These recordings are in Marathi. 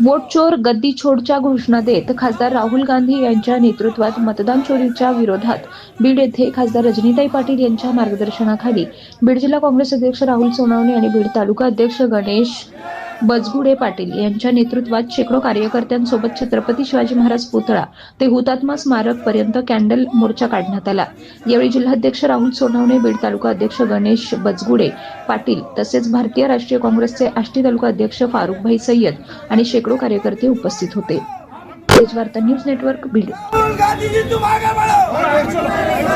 वोट चोर गद्दी छोडच्या घोषणा देत खासदार राहुल गांधी यांच्या नेतृत्वात मतदान चोरीच्या विरोधात बीड येथे खासदार रजनीताई पाटील यांच्या मार्गदर्शनाखाली बीड जिल्हा काँग्रेस अध्यक्ष राहुल सोनवणे आणि बीड तालुका अध्यक्ष गणेश बजगुडे पाटील यांच्या नेतृत्वात शेकडो कार्यकर्त्यांसोबत छत्रपती शिवाजी महाराज पुतळा ते हुतात्मा स्मारक पर्यंत कॅन्डल मोर्चा काढण्यात आला यावेळी जिल्हाध्यक्ष राहुल सोनवणे बीड तालुका अध्यक्ष गणेश बजगुडे पाटील तसेच भारतीय राष्ट्रीय काँग्रेसचे आष्टी तालुका अध्यक्ष फारुखभाई सय्यद आणि शेकडो कार्यकर्ते उपस्थित होते वार्ता news network Beed Thank you ji तुम आगे बढ़ो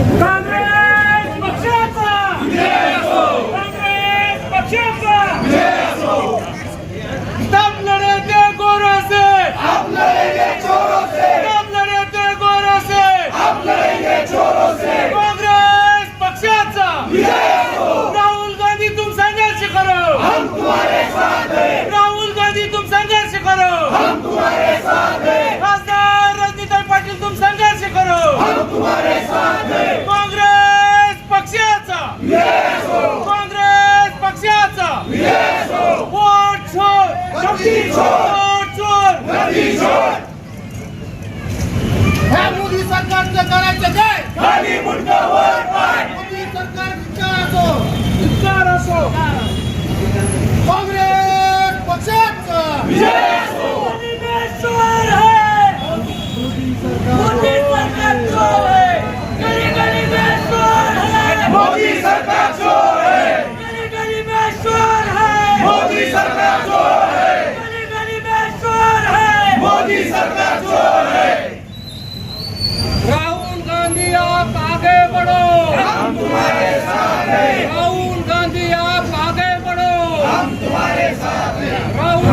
काँग्रेस पक्षाचा काँग्रेस पक्षाचा दम लढे ते गोरों से हम लड़ेंगे चोरों से दम लढे ते गोरों से हम लड़ेंगे चोरों से काँग्रेस पक्षाचा विजय हो राहुल गांधी तुम संघर्ष करो हम तुम्हारे साथ हैं राहुल गांधी तुम संघर्ष करो हम तुम्हारे साथ हैं खासदार रजनीताई पाटील तुम संघर्ष करो हम तुम्हारे साथ हैं काँग्रेस पक्षाचा विजय हो काँग्रेस पक्षाचा विजय हो वोट चोर गद्दी चोर. वोट चोर गद्दी चोर ह्या मोदी सरकारचं करायचं काय? खाली मुंडका वर पाय. मोदी सरकार विचाराचो धिक्कार असो काँग्रेस पक्षाचं विजय हो परमेश्वर है मोदी सरकार चोर है गली गली में चोर है मोदी सरकार चोर है गली गली में चोर है मोदी सरकार चोर